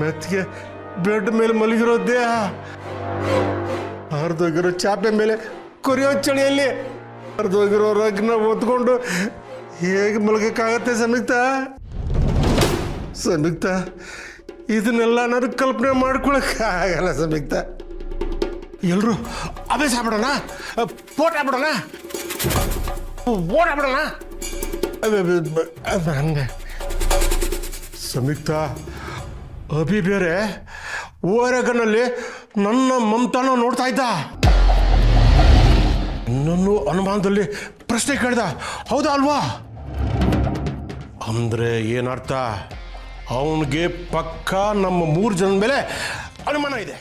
ಮೆತ್ತಿಗೆ bed ಮೇಲೆ ಮಲಗಿರೋ ದೇಹ ಹರಿದೋಗಿರೋ ಚಾಪೆ ಮೇಲೆ ಕೊರಿಯೋ ಚಳಿಯಲ್ಲಿ ಹರಿದೋಗಿರೋ ರಗ್ನ ಒತ್ಕೊಂಡು ಹೇಗೆ ಮಲಗಕ್ಕಾಗತ್ತೆ ಸಂಯುಕ್ತ ಸಂಯುಕ್ತ ಇದನ್ನೆಲ್ಲ ನಾನು ಕಲ್ಪನೆ ಮಾಡ್ಕೊಳಕ್ಕಾಗಲ್ಲ ಸಂಯುಕ್ತ ಎಲ್ಲರೂ ಅಭ್ಯಾಸ ಬಿಡೋಣ ಫೋಟೋ ಬಿಡೋಣ ಓಡಾಬಿಡೋಣ ಹಂಗೆ ಸಂಯುಕ್ತ ಅಭಿ ಬೇರೆ ಓರಗನಲ್ಲಿ ನನ್ನ ಮಮತಾನ ನೋಡ್ತಾ ಇದ್ದ. ನನ್ನೂ ಅನುಮಾನದಲ್ಲಿ ಪ್ರಶ್ನೆ ಕೇಳ್ದ. ಹೌದಾ ಅಲ್ವಾ? ಅಂದ್ರೆ ಏನರ್ಥ? ಅವನಿಗೆ ಪಕ್ಕ ನಮ್ಮ ಮೂರು ಜನ ಮೇಲೆ ಅನುಮಾನ ಇದೆ.